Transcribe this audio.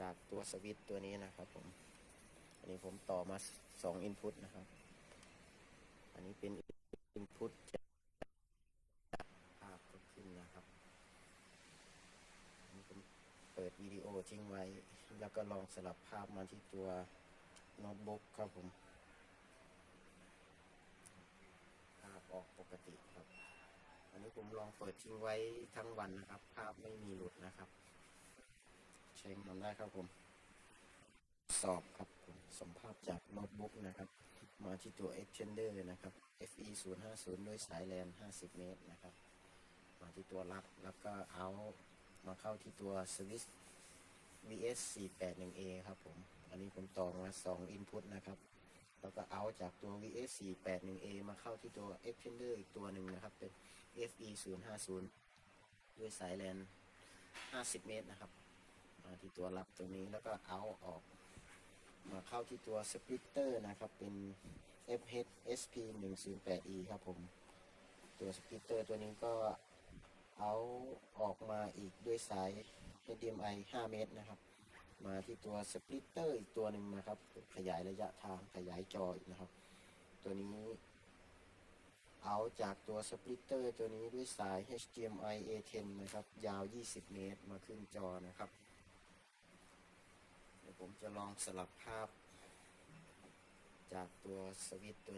จากตัวสวิตตัวนี้นะครับผม อันนี้ผมต่อมาสองอินพุตนะครับ อันนี้เป็นอินพุตจากภาพก็ขึ้นนะครับอันนี้ผมเปิดวิดีโอทิ้งไว้ แล้วก็ลองสลับภาพมาที่ตัวโน้ตบุ๊กครับผม ภาพออกปกติครับ อันนี้ผมลองเปิดทิ้งไว้ทั้งวันนะครับ ภาพไม่มีหลุดนะครับ เช็คมันได้ครับผม สอบครับผมสมภาพจากโน้ตบุ๊กนะครับ มาที่ตัว extender นะครับ FE 0 5 0ด้วยสายแลน 50 เมตรนะครับ มาที่ตัวรับแล้วก็เอามาเข้าที่ตัวสวิตช์ VS 481A ครับผม อันนี้ผมต่อมา 2 input นะครับแล้วก็เอาจากตัว VS 481A มาเข้าที่ตัว extender อีกตัวหนึ่งนะครับ เป็น FE 0 5 0ด้วยสายแลน 50 เมตรนะครับ มาที่ตัวรับตรงนี้แล้วก็เอาออก มาเข้าที่ตัวสปริตเตอร์นะครับ เป็น FH SP 1 0 8 E ครับผม ตัวสปริตเตอร์ตัวนี้ก็เอาออกมาอีกด้วยสาย HDMI 5 เมตรนะครับ มาที่ตัวสปริตเตอร์อีกตัวหนึ่งนะครับ ขยายระยะทางขยายจออีกนะครับ ตัวนี้เอาจากตัวสปริตเตอร์ตัวนี้ด้วยสาย HDMI A10 นะครับ ยาว 20 เมตร มาขึ้นจอนะครับ ผมจะลองสลับภาพ จากตัวสวิตตัวนี้